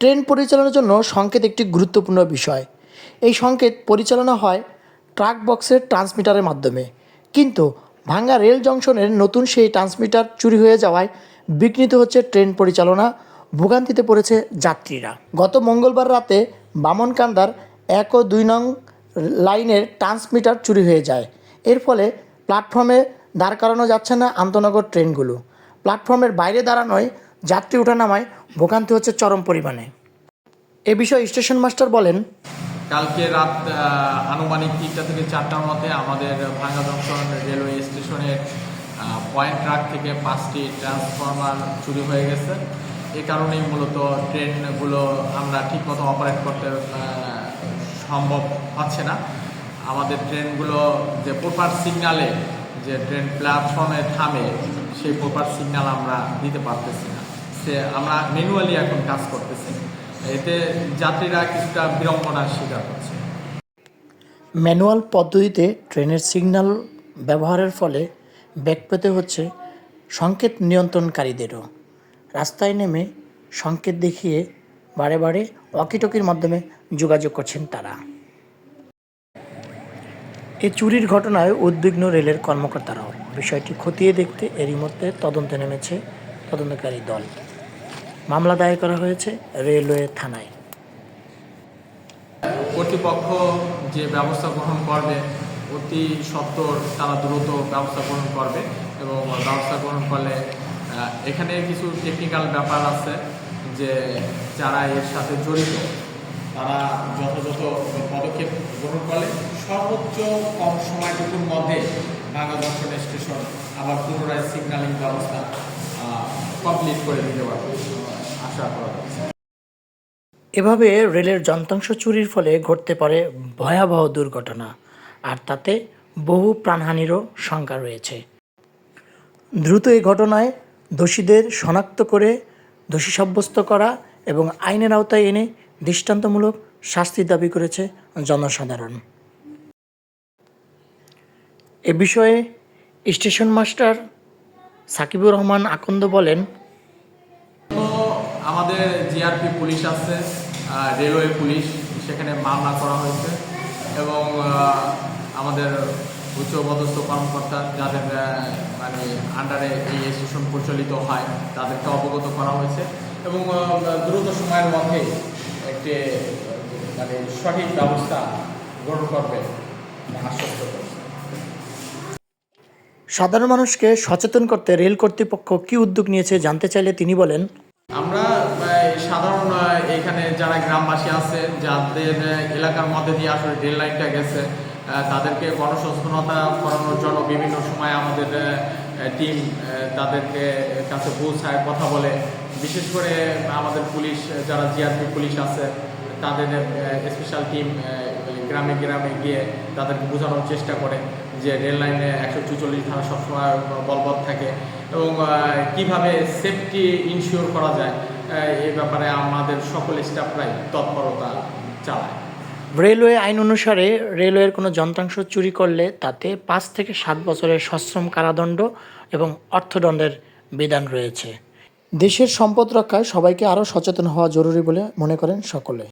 Train পরিচালনার জন্য সংকেত একটি গুরুত্বপূর্ণ বিষয়। এই সংকেত পরিচালনা হয় ট্রাক বক্সের ট্রান্সমিটারের মাধ্যমে। কিন্তু ভাঙ্গা রেল জংশনের নতুন সেই ট্রান্সমিটার চুরি হয়ে যাওয়ায় বিঘ্নিত হচ্ছে ট্রেন পরিচালনা, ভোগান্তিতে পড়েছে যাত্রীরা। গত মঙ্গলবার রাতে বামনকান্দার এক ও দুই নং লাইনের ট্রান্সমিটার চুরি হয়ে যায়। এর ফলে প্ল্যাটফর্মে দাঁড় করানো যাচ্ছে না আন্তনগর ট্রেনগুলো। প্ল্যাটফর্মের বাইরে দাঁড়ানোয় যাত্রী ওঠানামায় ভোগান্তি হচ্ছে চরম পরিমাণে। এ বিষয়ে স্টেশন মাস্টার বলেন, কালকে রাত আনুমানিক তিনটা থেকে চারটার মধ্যে আমাদের ভাঙ্গা জংশন রেলওয়ে স্টেশনের পয়েন্ট ট্রাক থেকে পাঁচটি ট্রান্সফরমার চুরি হয়ে গেছে। এ কারণেই মূলত ট্রেনগুলো আমরা ঠিকমতো অপারেট করতে সম্ভব হচ্ছে না। আমাদের ট্রেনগুলো যে প্রপার সিগনালে, যে ট্রেন প্ল্যাটফর্মে থামে, সেই প্রপার সিগনাল আমরা দিতে পারতেছি না। সে আমরা ম্যানুয়ালি এখন কাজ করতেছি। এতে যাত্রীরা কিছুটা বিড়ম্বনার শিকার হচ্ছে। ম্যানুয়াল পদ্ধতিতে ট্রেনের সিগন্যাল ব্যবহারের ফলে ব্যাগ পেতে হচ্ছে সংকেত নিয়ন্ত্রণকারীদেরও। রাস্তায় নেমে সংকেত দেখিয়ে বারে বারে ওয়াকিটকির মাধ্যমে যোগাযোগ করছেন তারা। এই চুরির ঘটনায় উদ্বিগ্ন রেলের কর্মকর্তারাও। বিষয়টি খতিয়ে দেখতে এরই মধ্যে তদন্তে নেমেছে তদন্তকারী দল। মামলা দায়ের করা হয়েছে রেলওয়ে থানায়। কর্তৃপক্ষ যে ব্যবস্থা গ্রহণ করবে, অতি সত্বর তারা দ্রুত ব্যবস্থা গ্রহণ করবে এবং ব্যবস্থা গ্রহণ করলে এখানে কিছু টেকনিক্যাল ব্যাপার আছে যে যারা এর সাথে জড়িত, তারা যথাযথ পদক্ষেপ গ্রহণ করলে সর্বোচ্চ কম সময়টুকুর মধ্যে ঢাকা জংশন স্টেশন আবার পুনরায় সিগন্যালিং ব্যবস্থা কমপ্লিট করে দিতে পারবে। আশা করা যাচ্ছে এভাবে রেলের যন্ত্রাংশ চুরির ফলে ঘটতে পারে ভয়াবহ দুর্ঘটনা, আর তাতে বহু প্রাণহানিরও শঙ্কা রয়েছে। দ্রুত এই ঘটনায় দোষীদের শনাক্ত করে দোষী সাব্যস্ত করা এবং আইনের আওতায় এনে দৃষ্টান্তমূলক শাস্তির দাবি করেছে জনসাধারণ। এ বিষয়ে স্টেশন মাস্টার সাকিবুর রহমান আকন্দ বলেন আমাদের জিআরপি পুলিশ আছে রেলওয়ে পুলিশ সেখানে মামলা করা হয়েছে এবং আমাদের উচ্চপদস্থ কর্মকর্তা যাদের মানে আন্ডারে এই স্টেশন পরিচালিত হয় তাদেরকে অবগত করা হয়েছে এবং দ্রুত সময়ের মধ্যে একটি মানে সঠিক ব্যবস্থা গ্রহণ করবে আশ্বস্ত করছে সাধারণ মানুষকে সচেতন করতে রেল কর্তৃপক্ষ কী উদ্যোগ নিয়েছে জানতে চাইলে তিনি বলেন আমরা সাধারণ এখানে যারা গ্রামবাসী আছে, যাদের এলাকার মধ্যে দিয়ে আসলে রেল লাইনটা গেছে তাদেরকে গণসচেতনতা করানোর জন্য বিভিন্ন সময় আমাদের টিম তাদেরকে কাছে পৌঁছায়, কথা বলে। বিশেষ করে আমাদের পুলিশ, যারা জিআরপি পুলিশ আছে, তাদের স্পেশাল টিম গ্রামে গ্রামে গিয়ে তাদেরকে বোঝানোর চেষ্টা করে যে রেল লাইনে একশো চুচল্লিশ ধারা সবসময় বলবৎ থাকে এবং কীভাবে সেফটি ইনশিওর করা যায়। এই ব্যাপারে আমাদের সকল স্টাফরাই তৎপরতা চালায়। রেলওয়ে আইন অনুসারে রেলওয়ের কোনো যন্ত্রাংশ চুরি করলে তাতে পাঁচ থেকে সাত বছরের সশ্রম কারাদণ্ড এবং অর্থদণ্ডের বিধান রয়েছে। দেশের সম্পদ রক্ষায় সবাইকে আরও সচেতন হওয়া জরুরি বলে মনে করেন সকলে।